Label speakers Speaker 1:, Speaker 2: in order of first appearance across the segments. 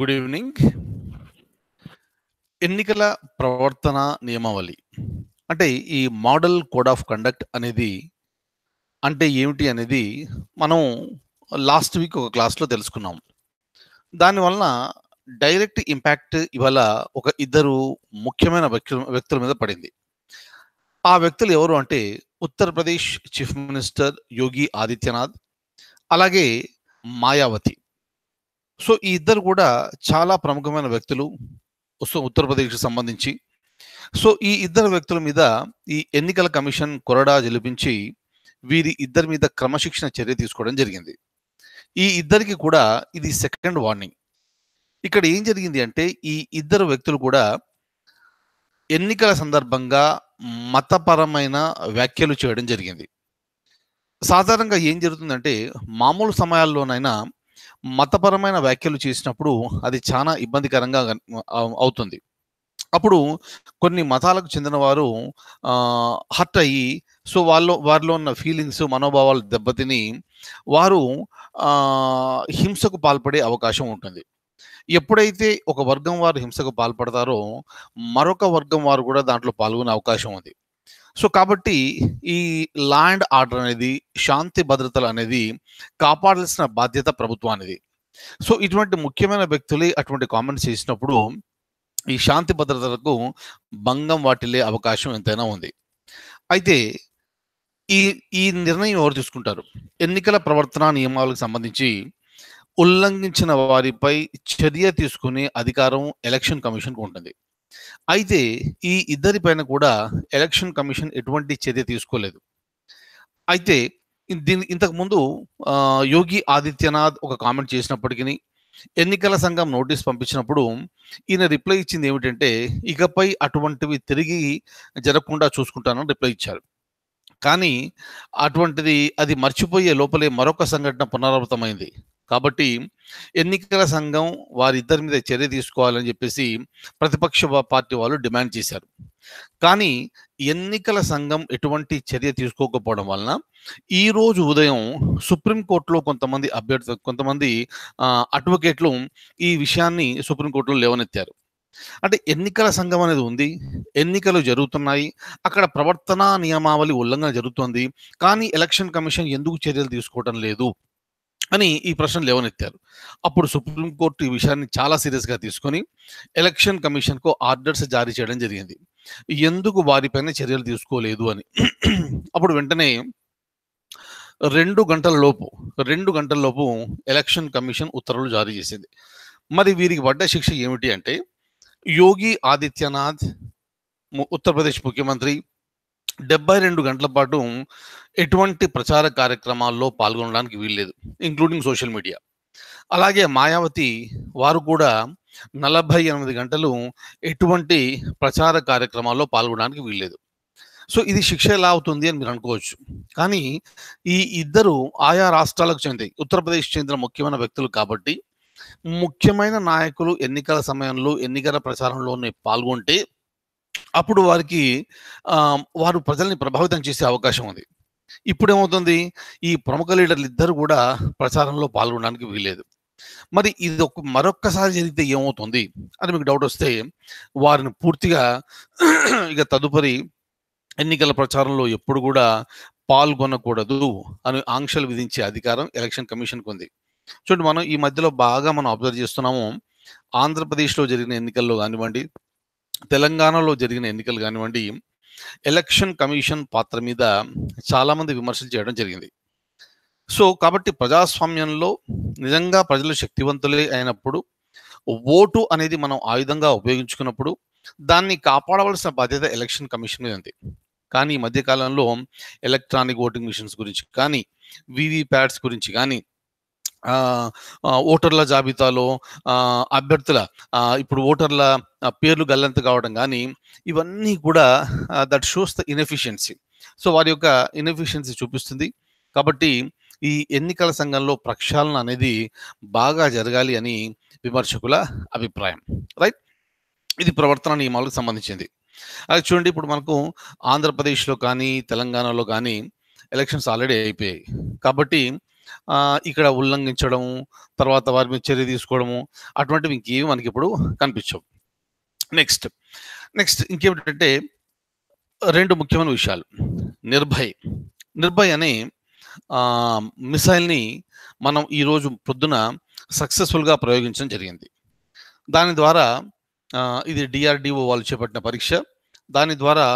Speaker 1: Good evening ఎన్నికల ప్రవర్తన నియమావళి అంటే ఈ మోడల్ కోడ్ ఆఫ్ కండక్ట్ అనేది అంటే ఏమిటి అనేది మనం లాస్ట్ వీక్ ఒక క్లాస్లో తెలుసుకున్నాం. దానివలన డైరెక్ట్ ఇంపాక్ట్ ఇవాళ ఒక ఇద్దరు ముఖ్యమైన వ్యక్తుల వ్యక్తుల మీద పడింది. ఆ వ్యక్తులు ఎవరు అంటే ఉత్తరప్రదేశ్ చీఫ్ మినిస్టర్ యోగి ఆదిత్యనాథ్ అలాగే మాయావతి. సో ఈ ఇద్దరు కూడా చాలా ప్రముఖమైన వ్యక్తులు సో ఉత్తరప్రదేశ్కి సంబంధించి. సో ఈ ఇద్దరు వ్యక్తుల మీద ఈ ఎన్నికల కమిషన్ కొరడా జలిపించి వీరి ఇద్దరి మీద క్రమశిక్షణ చర్య తీసుకోవడం జరిగింది. ఈ ఇద్దరికి కూడా ఇది సెకండ్ వార్నింగ్. ఇక్కడ ఏం జరిగింది అంటే ఈ ఇద్దరు వ్యక్తులు కూడా ఎన్నికల సందర్భంగా మతపరమైన వ్యాఖ్యలు చేయడం జరిగింది. సాధారణంగా ఏం జరుగుతుందంటే మామూలు సమయాల్లోనైనా మతపరమైన వ్యాఖ్యలు చేసినప్పుడు అది చాలా ఇబ్బందికరంగా అవుతుంది. అప్పుడు కొన్ని మతాలకు చెందిన వారు హర్ట్ అయ్యి సో వాళ్ళు వారిలో ఉన్న ఫీలింగ్స్ మనోభావాలు దెబ్బతిని వారు హింసకు పాల్పడే అవకాశం ఉంటుంది. ఎప్పుడైతే ఒక వర్గం వారు హింసకు పాల్పడతారో మరొక వర్గం వారు కూడా దాంట్లో పాల్గొనే అవకాశం ఉంది. సో కాబట్టి ఈ లా అండ్ ఆర్డర్ అనేది శాంతి భద్రతలు అనేది కాపాడాల్సిన బాధ్యత ప్రభుత్వానిది. సో ఇటువంటి ముఖ్యమైన వ్యక్తులే అటువంటి కామెంట్స్ చేసినప్పుడు ఈ శాంతి భద్రతలకు భంగం వాటిల్లే అవకాశం ఎంతైనా ఉంది. అయితే ఈ ఈ నిర్ణయం ఎవరు తీసుకుంటారు? ఎన్నికల ప్రవర్తన నియమాలకు సంబంధించి ఉల్లంఘించిన వారిపై చర్య తీసుకునే అధికారం ఎలక్షన్ కమిషన్కు ఉంటుంది. అయితే ఈ ఇద్దరి పైన కూడా ఎలక్షన్ కమిషన్ ఎటువంటి చర్య తీసుకోలేదు. అయితే దీని ఇంతకుముందు యోగి ఆదిత్యనాథ్ ఒక కామెంట్ చేసినప్పటికీ ఎన్నికల సంఘం నోటీస్ పంపించినప్పుడు ఈయన రిప్లై ఇచ్చింది ఏమిటంటే ఇకపై అటువంటివి తిరిగి జరగకుండా చూసుకుంటానని రిప్లై ఇచ్చారు. కానీ అటువంటిది అది మర్చిపోయే లోపలే మరొక సంఘటన పునరావృతమైంది. కాబట్టి ఎన్నికల సంఘం వారిద్దరి మీద చర్య తీసుకోవాలని చెప్పేసి ప్రతిపక్ష పార్టీ వాళ్ళు డిమాండ్ చేశారు. కానీ ఎన్నికల సంఘం ఎటువంటి చర్య తీసుకోకపోవడం వలన ఈ రోజు ఉదయం సుప్రీంకోర్టులో కొంతమంది అభ్యర్థి కొంతమంది అడ్వకేట్లు ఈ విషయాన్ని సుప్రీంకోర్టులో లేవనెత్తారు. అంటే ఎన్నికల సంఘం అనేది ఉంది ఎన్నికలు జరుగుతున్నాయి అక్కడ ప్రవర్తన నియమావళి ఉల్లంఘన జరుగుతోంది కానీ ఎలక్షన్ కమిషన్ ఎందుకు చర్యలు తీసుకోవడం లేదు? అని ఈ ప్రశ్న లేవనెత్తారు. అప్పుడు సుప్రీంకోర్టు ఈ విషయాన్ని చాలా సీరియస్గా తీసుకొని ఎలక్షన్ కమిషన్కు ఆర్డర్స్ జారీ చేయడం జరిగింది. ఎందుకు వారిపైన చర్యలు తీసుకోలేదు అని. అప్పుడు వెంటనే రెండు గంటల లోపు రెండు గంటల లోపు ఎలక్షన్ కమిషన్ ఉత్తర్వులు జారీ చేసింది. మరి వీరికి పడ్డ శిక్ష ఏమిటి అంటే యోగి ఆదిత్యనాథ్ ఉత్తరప్రదేశ్ ముఖ్యమంత్రి డెబ్బై రెండు గంటల పాటు ఎటువంటి ప్రచార కార్యక్రమాల్లో పాల్గొనడానికి వీల్లేదు ఇంక్లూడింగ్ సోషల్ మీడియా. అలాగే మాయావతి వారు కూడా నలభై ఎనిమిది గంటలు ఎటువంటి ప్రచార కార్యక్రమాల్లో పాల్గొనడానికి వీల్లేదు. సో ఇది శిక్ష ఎలా అవుతుంది అని మీరు అనుకోవచ్చు. కానీ ఈ ఇద్దరు ఆయా రాష్ట్రాలకు చెంది ఉత్తరప్రదేశ్ చెందిన ముఖ్యమైన వ్యక్తులు కాబట్టి ముఖ్యమైన నాయకులు ఎన్నికల సమయంలో ఎన్నికల ప్రచారంలోనే పాల్గొంటే అప్పుడు వారికి వారు ప్రజల్ని ప్రభావితం చేసే అవకాశం ఉంది. ఇప్పుడు ఏమవుతుంది ఈ ప్రముఖ లీడర్లు ఇద్దరు కూడా ప్రచారంలో పాల్గొనడానికి వీలేదు మరి ఇది ఒక మరొక్కసారి జరిగితే ఏమవుతుంది అని మీకు డౌట్ వస్తే వారిని పూర్తిగా ఇక తదుపరి ఎన్నికల ప్రచారంలో ఎప్పుడు కూడా పాల్గొనకూడదు అని ఆంక్షలు విధించే అధికారం ఎలక్షన్ కమిషన్కు ఉంది. చూడండి మనం ఈ మధ్యలో బాగా మనం అబ్జర్వ్ చేస్తున్నాము. ఆంధ్రప్రదేశ్లో జరిగిన ఎన్నికల్లో కానివ్వండి తెలంగాణలో జరిగిన ఎన్నికలు కానివ్వండి ఎలక్షన్ కమిషన్ పాత్ర మీద చాలామంది విమర్శలు చేయడం జరిగింది. సో కాబట్టి ప్రజాస్వామ్యంలో నిజంగా ప్రజలు శక్తివంతులే అయినప్పుడు ఓటు అనేది మనం ఆయుధంగా ఉపయోగించుకున్నప్పుడు దాన్ని కాపాడవలసిన బాధ్యత ఎలక్షన్ కమిషన్ మీద ఉంది. కానీ ఈ మధ్యకాలంలో ఎలక్ట్రానిక్ ఓటింగ్ మిషన్స్ గురించి కానీ ప్యాడ్స్ గురించి కానీ ఓటర్ల జాబితాలో అభ్యర్థుల ఇప్పుడు ఓటర్ల పేర్లు గల్లంత కావడం కానీ ఇవన్నీ కూడా that shows the inefficiency. So వారి యొక్క ఇన్ఎఫిషియన్సీ చూపిస్తుంది. కాబట్టి ఈ ఎన్నికల సంఘంలో ప్రక్షాళన అనేది బాగా జరగాలి అని విమర్శకుల అభిప్రాయం. రైట్? ఇది ప్రవర్తన నియమాలకు సంబంధించింది. అలాగే చూడండి ఇప్పుడు మనకు ఆంధ్రప్రదేశ్లో కానీ తెలంగాణలో కానీ ఎలక్షన్స్ ఆల్రెడీ అయిపోయాయి. కాబట్టి ఇక్కడ ఉల్లంఘించడము తర్వాత వారి మీద చర్య తీసుకోవడము అటువంటివి ఇంకేమి మనకి ఇప్పుడు కనిపించవు. నెక్స్ట్ నెక్స్ట్ ఇంకేమిటంటే రెండు ముఖ్యమైన విషయాలు. నిర్భయ్. నిర్భయ్ అనే మిసైల్ని మనం ఈరోజు పొద్దున సక్సెస్ఫుల్గా ప్రయోగించడం జరిగింది. దాని ద్వారా ఇది డిఆర్డిఓ వాళ్ళు చేపట్టిన పరీక్ష. దాని ద్వారా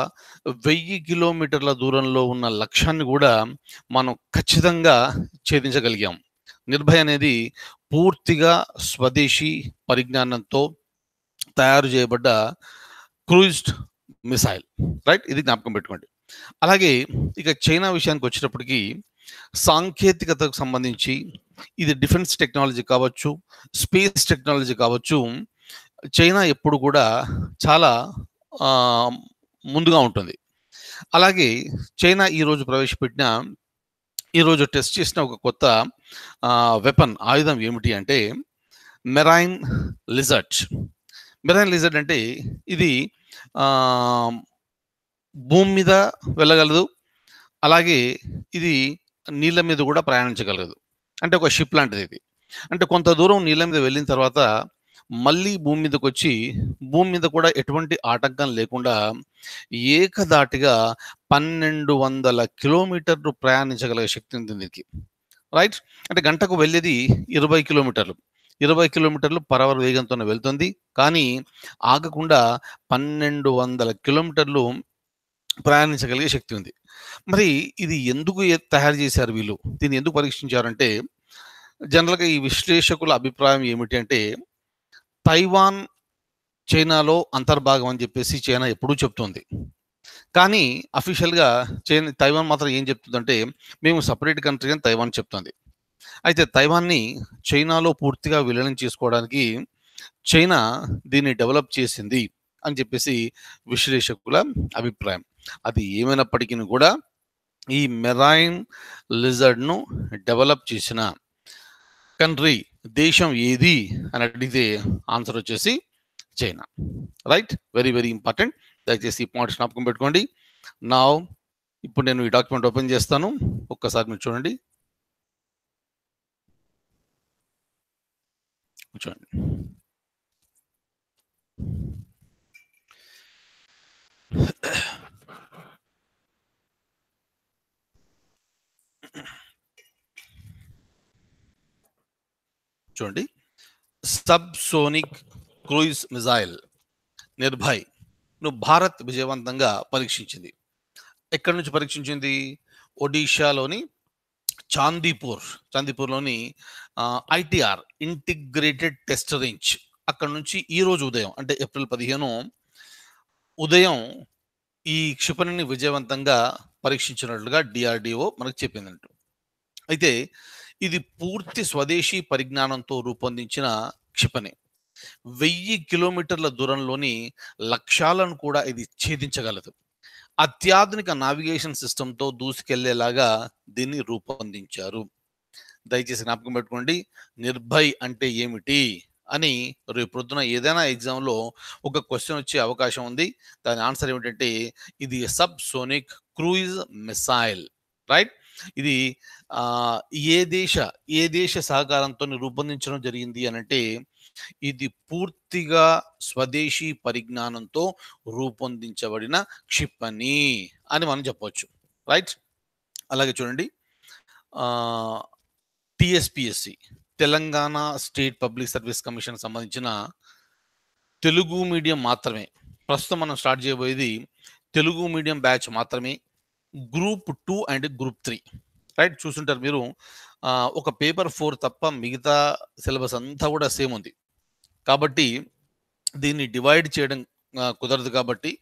Speaker 1: వెయ్యి కిలోమీటర్ల దూరంలో ఉన్న లక్ష్యాన్ని కూడా మనం ఖచ్చితంగా ఛేదించగలిగాం. నిర్భయ అనేది పూర్తిగా స్వదేశీ పరిజ్ఞానంతో తయారు చేయబడ్డ క్రూయిజ్డ్ మిసైల్. రైట్? ఇది జ్ఞాపకం పెట్టుకోండి. అలాగే ఇక చైనా విషయానికి వచ్చేటప్పటికి సాంకేతికతకు సంబంధించి ఇది డిఫెన్స్ టెక్నాలజీ కావచ్చు స్పేస్ టెక్నాలజీ కావచ్చు చైనా ఎప్పుడు కూడా చాలా ముందుగా ఉంటుంది. అలాగే చైనా ఈరోజు ప్రవేశపెట్టిన ఈరోజు టెస్ట్ చేసిన ఒక కొత్త వెపన్ ఆయుధం ఏమిటి అంటే మెరైన్ లిజర్ట్ మెరైన్ లిజర్ట్ అంటే ఇది భూమి మీద వెళ్ళగలదు. అలాగే ఇది నీళ్ళ మీద కూడా ప్రయాణించగలదు. అంటే ఒక షిప్ లాంటిది ఇది. అంటే కొంత దూరం నీళ్ళ మీద వెళ్ళిన తర్వాత మళ్ళీ భూమి మీదకి వచ్చి భూమి మీద కూడా ఎటువంటి ఆటంకం లేకుండా ఏకదాటిగా పన్నెండు వందల కిలోమీటర్లు ప్రయాణించగలిగే శక్తి ఉంది దీనికి. రైట్ అంటే గంటకు వెళ్ళేది ఇరవై కిలోమీటర్లు. ఇరవై కిలోమీటర్లు పరవర వేగంతో వెళ్తుంది. కానీ ఆగకుండా పన్నెండు వందల కిలోమీటర్లు ప్రయాణించగలిగే శక్తి ఉంది. మరి ఇది ఎందుకు తయారు చేశారు వీళ్ళు? దీన్ని ఎందుకు పరీక్షించారంటే జనరల్గా ఈ విశ్లేషకుల అభిప్రాయం ఏమిటి అంటే తైవాన్ చైనాలో అంతర్భాగం అని చెప్పేసి చైనా ఎప్పుడూ చెప్తుంది. కానీ అఫీషియల్గా చైనా తైవాన్ మాత్రం ఏం చెప్తుందంటే మేము సపరేట్ కంట్రీ అని తైవాన్ చెప్తుంది. అయితే తైవాన్ని చైనాలో పూర్తిగా విలీనం చేసుకోవడానికి చైనా దీన్ని డెవలప్ చేసింది అని చెప్పేసి విశ్లేషకుల అభిప్రాయం. అది ఏమైనప్పటికీ కూడా ఈ మెరైన్ లిజర్డ్ను డెవలప్ చేసిన కంట్రీ దేశం ఏది అని అడిగితే ఆన్సర్ వచ్చేసి China. Right very very important దయచేసి ఈ పాయింట్ జ్ఞాపకం పెట్టుకోండి. నా ఇప్పుడు నేను ఈ డాక్యుమెంట్ ఓపెన్ చేస్తాను. ఒక్కసారి మీరు చూడండి. చూడండి. చూడండి. సబ్ సోనిక్ క్రూయిజ్ మిజైల్ నిర్భయ్ను భారత్ విజయవంతంగా పరీక్షించింది. ఎక్కడి నుంచి పరీక్షించింది? ఒడిషాలోని చాందీపూర్ చాందీపూర్లోని ఐటీఆర్ ఇంటిగ్రేటెడ్ టెస్ట్ రేంజ్ అక్కడ నుంచి ఈ రోజు ఉదయం అంటే ఏప్రిల్ పదిహేను ఉదయం ఈ క్షిపణిని విజయవంతంగా పరీక్షించినట్లుగా డిఆర్డిఓ మనకు చెప్పిందంట. అయితే ఇది పూర్తి స్వదేశీ పరిజ్ఞానంతో రూపొందించిన క్షిపణి. వెయ్యి కిలోమీటర్ల దూరంలోని లక్ష్యాలను కూడా ఇది ఛేదించగలదు. అత్యాధునిక నావిగేషన్ సిస్టంతో దూసుకెళ్ళేలాగా దీన్ని రూపొందించారు. దయచేసి జ్ఞాపకం పెట్టుకోండి నిర్భయ్ అంటే ఏమిటి అని రేపు ప్రొద్దున ఏదైనా ఎగ్జామ్లో ఒక క్వశ్చన్ వచ్చే అవకాశం ఉంది. దాని ఆన్సర్ ఏమిటంటే ఇది subsonic cruise missile right? ఇది ఏ దేశ ఏ దేశ సహకారంతో రూపొందించడం జరిగింది అని అంటే ఇది పూర్తిగా స్వదేశీ పరిజ్ఞానంతో రూపొందించబడిన క్షిపణి అని మనం చెప్పవచ్చు రైట్? అలాగే చూడండి. TSPSC Telangana state public service commission సంబంధించిన తెలుగు మీడియం మాత్రమే. ప్రస్తుతం మనం స్టార్ట్ చేయబోయేది తెలుగు మీడియం బ్యాచ్ మాత్రమే. Group two and group three. Right చూస్తుంటారు మీరు. ఒక పేపర్ ఫోర్ తప్ప మిగతా సిలబస్ అంతా కూడా సేమ్ ఉంది. కాబట్టి దీన్ని డివైడ్ చేయడం కుదరదు కాబట్టి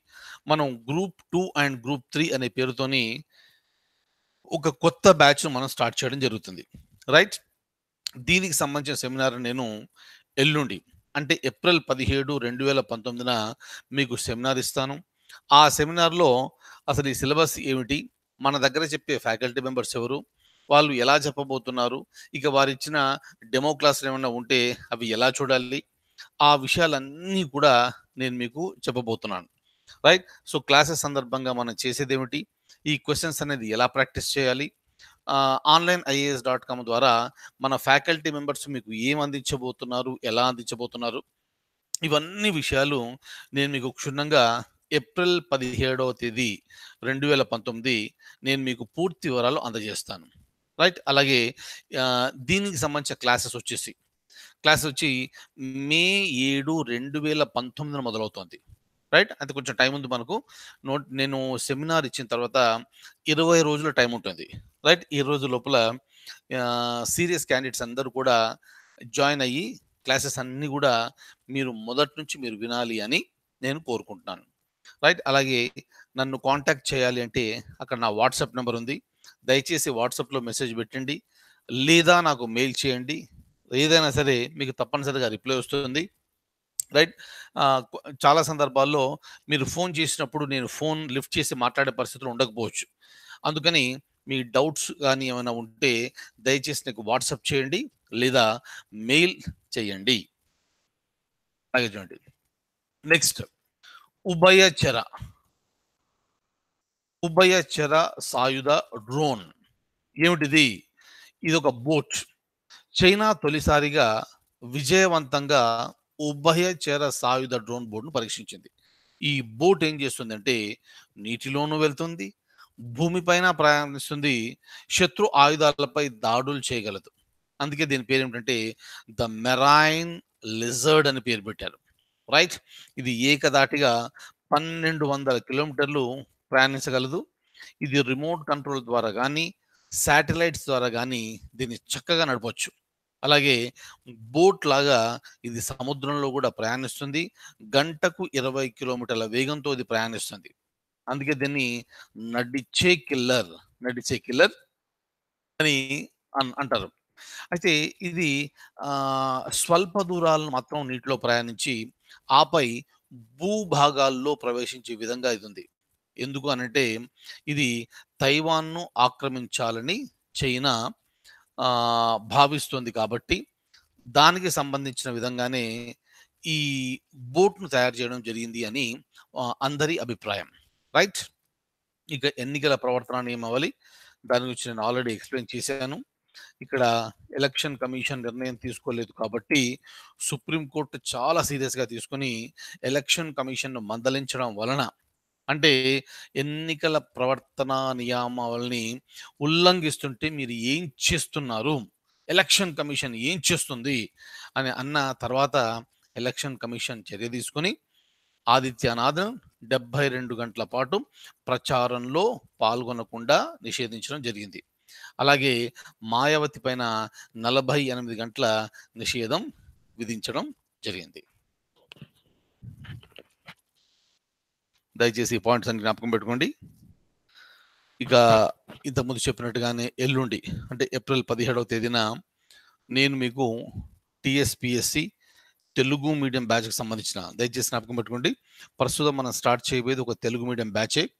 Speaker 1: మనం group two and group three అనే పేరుతోని ఒక కొత్త బ్యాచ్ను మనం స్టార్ట్ చేయడం జరుగుతుంది. రైట్ దీనికి సంబంధించిన సెమినార్ నేను ఎల్లుండి అంటే ఏప్రిల్ పదిహేడు రెండు వేల పంతొమ్మిదిన మీకు సెమినార్ ఇస్తాను. ఆ సెమినార్లో అసలు ఈ సిలబస్ ఏమిటి? మన దగ్గర చెప్పే ఫ్యాకల్టీ మెంబర్స్ ఎవరు? వాళ్ళు ఎలా చెప్పబోతున్నారు? ఇక వారు ఇచ్చిన డెమో క్లాసులు ఏమైనా ఉంటే అవి ఎలా చూడాలి? ఆ విషయాలన్నీ కూడా నేను మీకు చెప్పబోతున్నాను. రైట్? సో క్లాసెస్ సందర్భంగా మనం చేసేది ఏమిటి ఈ క్వశ్చన్స్ అనేది ఎలా ప్రాక్టీస్ చేయాలి? ఆన్లైన్ ఐఏఎస్ డాట్ కామ్ ద్వారా మన ఫ్యాకల్టీ మెంబర్స్ మీకు ఏం అందించబోతున్నారు? ఎలా అందించబోతున్నారు? ఇవన్నీ విషయాలు నేను మీకు క్షుణ్ణంగా ఏప్రిల్ పదిహేడవ తేదీ రెండు వేల పంతొమ్మిది నేను మీకు పూర్తి వివరాలు అందజేస్తాను. రైట్? అలాగే దీనికి సంబంధించిన క్లాసెస్ వచ్చేసి క్లాస్ వచ్చి మే ఏడు రెండు వేల పంతొమ్మిదిన మొదలవుతోంది. రైట్? అయితే కొంచెం టైం ఉంది మనకు. నోట్ నేను సెమినార్ ఇచ్చిన తర్వాత ఇరవై రోజుల టైం ఉంటుంది. రైట్? ఈ రోజు లోపల సీరియస్ క్యాండిడేట్స్ అందరూ కూడా జాయిన్ అయ్యి క్లాసెస్ అన్నీ కూడా మీరు మొదటి నుంచి మీరు వినాలి అని నేను కోరుకుంటున్నాను. రైట్? అలాగే నన్ను కాంటాక్ట్ చేయాలి అంటే అక్కడ నా వాట్సాప్ నెంబర్ ఉంది దయచేసి వాట్సాప్లో మెసేజ్ పెట్టండి. లేదా నాకు మెయిల్ చేయండి. ఏదైనా సరే మీకు తప్పనిసరిగా రిప్లై వస్తుంది. రైట్? చాలా సందర్భాల్లో మీరు ఫోన్ చేసినప్పుడు నేను ఫోన్ లిఫ్ట్ చేసి మాట్లాడే పరిస్థితులు ఉండకపోవచ్చు. అందుకని మీ డౌట్స్ కానీ ఏమైనా ఉంటే దయచేసి నాకు వాట్సాప్ చేయండి. లేదా మెయిల్ చేయండి. అలాగే చూడండి నెక్స్ట్. ఉభయచర ఉభయచర సాయుధ డ్రోన్. ఏమిటిది? ఇది ఒక బోట్. చైనా తొలిసారిగా విజయవంతంగా ఉభయచర సాయుధ డ్రోన్ బోట్ను పరీక్షించింది. ఈ బోట్ ఏం చేస్తుందంటే నీటిలోనూ వెళ్తుంది భూమిపైన ప్రయాణిస్తుంది శత్రు ఆయుధాలపై దాడులు చేయగలదు. అందుకే దీని పేరు ఏమిటంటే ద మెరైన్ లిజర్డ్ అని పేరు పెట్టారు. రైట్? ఇది ఏకదాటిగా పన్నెండు వందల కిలోమీటర్లు ప్రయాణించగలదు. ఇది రిమోట్ కంట్రోల్ ద్వారా కానీ శాటిలైట్స్ ద్వారా కానీ దీన్ని చక్కగా నడపవచ్చు అలాగే బోట్ లాగా ఇది సముద్రంలో కూడా ప్రయాణిస్తుంది. గంటకు ఇరవై కిలోమీటర్ల వేగంతో ఇది ప్రయాణిస్తుంది. అందుకే దీన్ని నడిచే కిల్లర్ నడిచే కిల్లర్ అని అన్- అంటారు. అయితే ఇది స్వల్ప దూరాలను మాత్రం నీటిలో ప్రయాణించి ఆపై భూభాగాల్లో ప్రవేశించే విధంగా ఇది ఉంది ఎందుకు అనంటే ఇది తైవాన్ను ఆక్రమించాలని చైనా భావిస్తుంది కాబట్టి దానికి సంబంధించిన విధంగానే ఈ బోట్ను తయారు చేయడం జరిగింది అని అందరి అభిప్రాయం. రైట్? ఇక ఎన్నికల ప్రవర్తన నియమావళి దాని గురించి నేను ఆల్రెడీ ఎక్స్ప్లెయిన్ చేశాను. ఇక్కడ ఎలక్షన్ కమిషన్ నిర్ణయం తీసుకోలేదు కాబట్టి సుప్రీంకోర్టు చాలా సీరియస్గా తీసుకొని ఎలక్షన్ కమిషన్ను మందలించడం వలన అంటే ఎన్నికల ప్రవర్తన నియమావళిని ఉల్లంఘిస్తుంటే మీరు ఏం చేస్తున్నారు? ఎలక్షన్ కమిషన్ ఏం చేస్తుంది? అని అన్న తర్వాత ఎలక్షన్ కమిషన్ చర్య తీసుకొని ఆదిత్యనాథన్ డెబ్బై రెండు గంటల పాటు ప్రచారంలో పాల్గొనకుండా నిషేధించడం జరిగింది. అలాగే మాయావతి పైన నలభై ఎనిమిది గంటల నిషేధం విధించడం జరిగింది. దయచేసి పాయింట్స్ అన్ని జ్ఞాపకం పెట్టుకోండి. ఇక ఇంతకుముందు చెప్పినట్టుగానే ఎల్లుండి అంటే ఏప్రిల్ పదిహేడవ తేదీన నేను మీకు టిఎస్పిఎస్సి తెలుగు మీడియం బ్యాచ్కి సంబంధించిన దయచేసి జ్ఞాపకం పెట్టుకోండి. ప్రస్తుతం మనం స్టార్ట్ చేయబోయేది ఒక తెలుగు మీడియం బ్యాచే.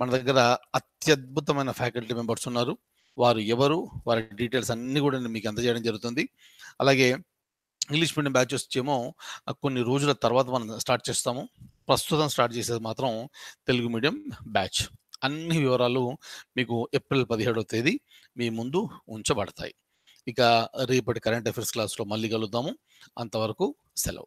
Speaker 1: మన దగ్గర అత్యద్భుతమైన ఫ్యాకల్టీ మెంబర్స్ ఉన్నారు. వారు ఎవరు వారి డీటెయిల్స్ అన్నీ కూడా నేను మీకు అందజేయడం జరుగుతుంది. అలాగే ఇంగ్లీష్ మీడియం బ్యాచ్ వచ్చేమో కొన్ని రోజుల తర్వాత మనం స్టార్ట్ చేస్తాము. ప్రస్తుతం స్టార్ట్ చేసేది మాత్రం తెలుగు మీడియం బ్యాచ్. అన్ని వివరాలు మీకు ఏప్రిల్ పదిహేడవ తేదీ మీ ముందు ఉంచబడతాయి. ఇక రేపటి కరెంట్ అఫైర్స్ క్లాస్లో మళ్ళీ కలుద్దాము. అంతవరకు సెలవు.